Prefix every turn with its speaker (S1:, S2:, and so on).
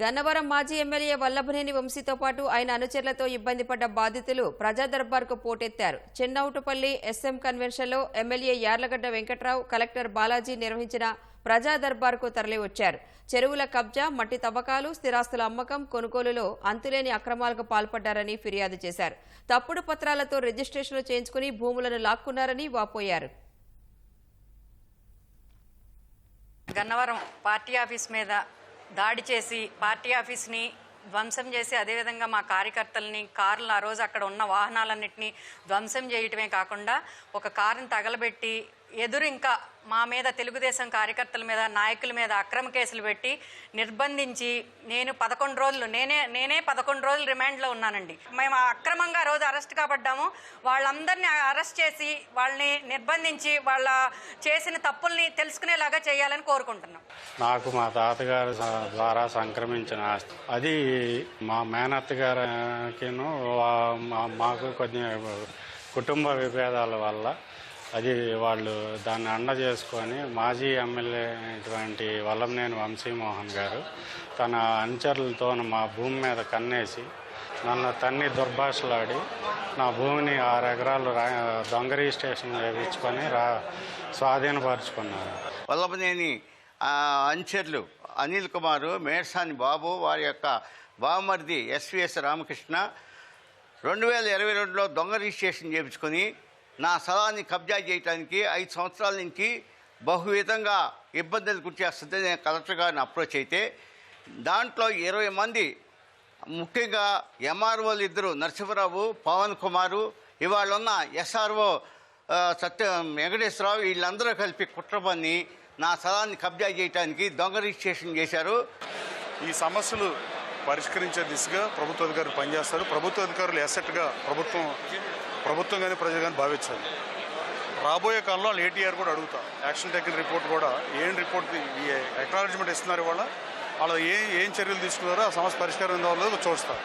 S1: గన్నవరం మాజీ ఎమ్మెల్యే వల్లభనేని వంశీతో పాటు ఆయన అనుచరులతో ఇబ్బంది పడ్డ బాధితులు ప్రజా దర్బార్కు పోటెత్తారు. చెన్నౌటుపల్లి ఎస్ఎం కన్వెన్షన్లో ఎమ్మెల్యే యార్లగడ్డ వెంకట్రావు కలెక్టర్ బాలాజీ నిర్వహించిన ప్రజా దర్బార్కు తరలివచ్చారు. చెరువుల కబ్జా మట్టి తవ్వకాలు స్థిరాస్తుల అమ్మకం కొనుగోలులో అంతులేని అక్రమాలకు పాల్పడ్డారని ఫిర్యాదు చేశారు. తప్పుడు పత్రాలతో రిజిస్ట్రేషన్లు చేయించుకుని భూములను లాక్కున్నారని వాపోయారు.
S2: గన్నవరం పార్టీ ఆఫీస్ మీద దాడి చేసి పార్టీ ఆఫీస్ని ధ్వంసం చేసి అదేవిధంగా మా కార్యకర్తల్ని కార్లు ఆ రోజు అక్కడ ఉన్న వాహనాలన్నింటినీ ధ్వంసం చేయటమే కాకుండా ఒక కారుని తగలబెట్టి ఎదురు ఇంకా మా మీద తెలుగుదేశం కార్యకర్తల మీద నాయకుల మీద అక్రమ కేసులు పెట్టి నిర్బంధించి నేను పదకొండు రోజులు నేనే నేనే పదకొండు రోజులు రిమాండ్లో ఉన్నానండి. మేము అక్రమంగా రోజు అరెస్ట్ కాబడ్డాము. వాళ్ళందరినీ అరెస్ట్ చేసి వాళ్ళని నిర్బంధించి వాళ్ళ చేసిన తప్పుల్ని తెలుసుకునేలాగా చేయాలని కోరుకుంటున్నాం.
S3: నాకు మా తాతగారు ద్వారా సంక్రమించిన ఆస్తి. అది మా మేనత్త గారికిను మాకు కొన్ని కుటుంబ విభేదాల వల్ల అది వాళ్ళు దాన్ని అండ చేసుకొని మాజీ ఎమ్మెల్యే అయినటువంటి వల్లంనేని వంశీమోహన్ గారు తన అనుచరులతో మా భూమి మీద కన్నేసి నన్ను తన్ని దుర్భాషలాడి నా భూమిని ఆరు ఎకరాలు రా దొంగ రిజిస్ట్రేషన్ వేయించుకొని రా స్వాధీనపరుచుకున్నారు.
S4: వల్లభనేని ఆ, అనిల్ కుమారు మేర్సాని బాబు వారి యొక్క బావమరిది ఎస్విఎస్ రామకృష్ణ రెండు వేల ఇరవై రెండులో దొంగ రిజిస్ట్రేషన్ చేయించుకొని నా స్థలాన్ని కబ్జా చేయడానికి ఐదు సంవత్సరాల నుంచి బహువిధంగా ఇబ్బందులు గుర్చేస్తుంటే నేను కలెక్టర్ గారిని అప్రోచ్ అయితే దాంట్లో ఇరవై మంది ముఖ్యంగా ఎంఆర్ఓలు ఇద్దరు నరసింహరావు పవన్ కుమారు ఇవాళ ఉన్న ఎస్ఆర్ఓ సత్య వెంకటేశ్వరరావు వీళ్ళందరూ కలిపి కుట్ర పన్ని నా స్థలాన్ని కబ్జా చేయడానికి దొంగ రిజిస్ట్రేషన్ చేశారు.
S5: ఈ సమస్యలు పరిష్కరించే దిశగా ప్రభుత్వ అధికారులు పనిచేస్తారు. ప్రభుత్వ అధికారులు ఎసెట్గా ప్రభుత్వం ప్రభుత్వం కానీ ప్రజలు కానీ భావించాలి రాబోయే కాలంలో వాళ్ళు ఏటీఆర్ కూడా అడుగుతా. యాక్షన్ టేకింగ్ రిపోర్ట్ కూడా ఏం రిపోర్ట్ ఈ ఇస్తున్నారు వాళ్ళ వాళ్ళు ఏ ఏం చర్యలు తీసుకున్నారో ఆ సమస్య పరిష్కారం ఉందో చూస్తారు